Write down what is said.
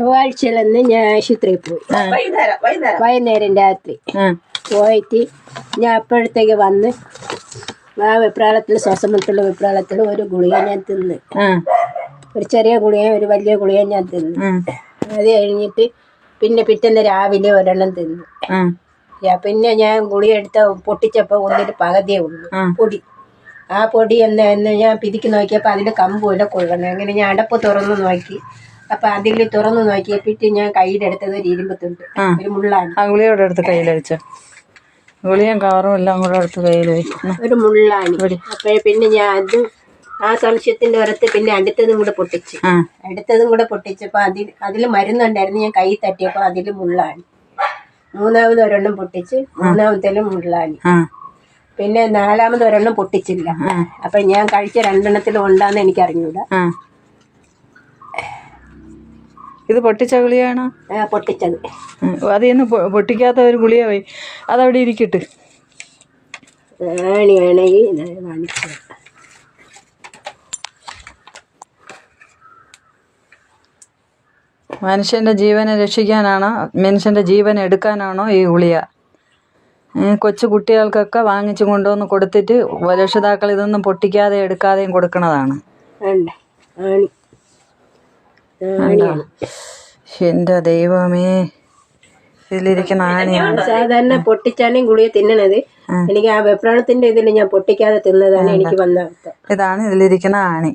ചൊവ്വാഴ്ചയിലന്ന് ഞാൻ ആശുപത്രിയിൽ പോയി വൈകുന്നേരം രാത്രി. പോയിട്ട് ഞാൻ അപ്പോഴത്തേക്ക് വന്ന് ആ വെപ്രാളത്തിൽ ശ്വാസമുട്ടുള്ള വെപ്രാളത്തിൽ ഒരു ഗുളിക ഞാൻ തിന്ന്. ഒരു ചെറിയ ഗുളിക ഒരു വലിയ ഗുളിക ഞാൻ തിന്ന്. അത് കഴിഞ്ഞിട്ട് പിന്നെ പിറ്റേന്ന് രാവിലെ ഒരെണ്ണം തിന്നു. പിന്നെ ഞാൻ ഗുളിക എടുത്ത പൊട്ടിച്ചപ്പോൾ ഒന്നിന് പകുതിയേ ഉള്ളൂ. പൊടി. ആ പൊടി എന്ന് ഞാൻ പിരിക്ക് നോക്കിയപ്പോൾ അതിന്റെ കമ്പുമില്ല കൊള്ളണം അങ്ങനെ ഞാൻ അടപ്പ് തുറന്ന് നോക്കി. അപ്പം അതിൽ തുറന്നു നോക്കിയപ്പോഴത്തെ ഞാൻ കയ്യിലെടുത്തത് ഒരു ഇരുമ്പത്തുണ്ട്. ഒരു മുള്ളാണ്. ആ ഗുളിയോടെ എടുത്ത് കയ്യിലടിച്ച ഗുളിയും കവറും എല്ലാം കൂടെ എടുത്ത് കയ്യിൽ ഒരു മുള്ളാണ്. അപ്പൊ പിന്നെ ഞാൻ അത് ആ സംശയത്തിന്റെ ഓരത്ത് പിന്നെ അടുത്തതും കൂടെ പൊട്ടിച്ചു. അടുത്തതും കൂടെ പൊട്ടിച്ചപ്പോ അതിൽ അതിൽ മരുന്നുണ്ടായിരുന്നു. ഞാൻ കൈ തട്ടിയപ്പോ അതിൽ മുള്ളാണ്. മൂന്നാമത് ഒരെണ്ണം പൊട്ടിച്ച് മൂന്നാമത്തേലും മുള്ളാണ്. പിന്നെ നാലാമത് ഒരെണ്ണം പൊട്ടിച്ചില്ല. അപ്പൊ ഞാൻ കഴിച്ച രണ്ടെണ്ണത്തിലും ഉണ്ടാന്ന് എനിക്ക് അറിഞ്ഞൂടാ ആ. ഇത് പൊട്ടിച്ച ഗുളിയാണോ പൊട്ടിച്ചത്. ഉം. അത് ഇന്ന് പൊട്ടിക്കാത്ത ഒരു ഗുളിയായി അതവിടെ ഇരിക്കട്ട്. മനുഷ്യന്റെ ജീവനെ രക്ഷിക്കാനാണോ മനുഷ്യന്റെ ജീവൻ എടുക്കാനാണോ ഈ ഗുളിയ കൊച്ചു കുട്ടികൾക്കൊക്കെ വാങ്ങിച്ചു കൊണ്ടുവന്ന് കൊടുത്തിട്ട് രക്ഷിതാക്കൾ ഇതൊന്നും പൊട്ടിക്കാതെ എടുക്കാതെയും കൊടുക്കുന്നതാണ് ആണി ആണിയാണ് എന്റെ ദൈവമേ ഇതിലിരിക്കുന്ന ആണിയാണ് സാധാരണ പൊട്ടിച്ചാലും ഗുളിക തിന്നണത്. എനിക്ക് ആ വെപ്രാണത്തിന്റെ ഇതിൽ ഞാൻ പൊട്ടിക്കാതെ തിന്നതാണ് എനിക്ക് വന്ന ഇതാണ് ഇതിലിരിക്കുന്ന ആണി.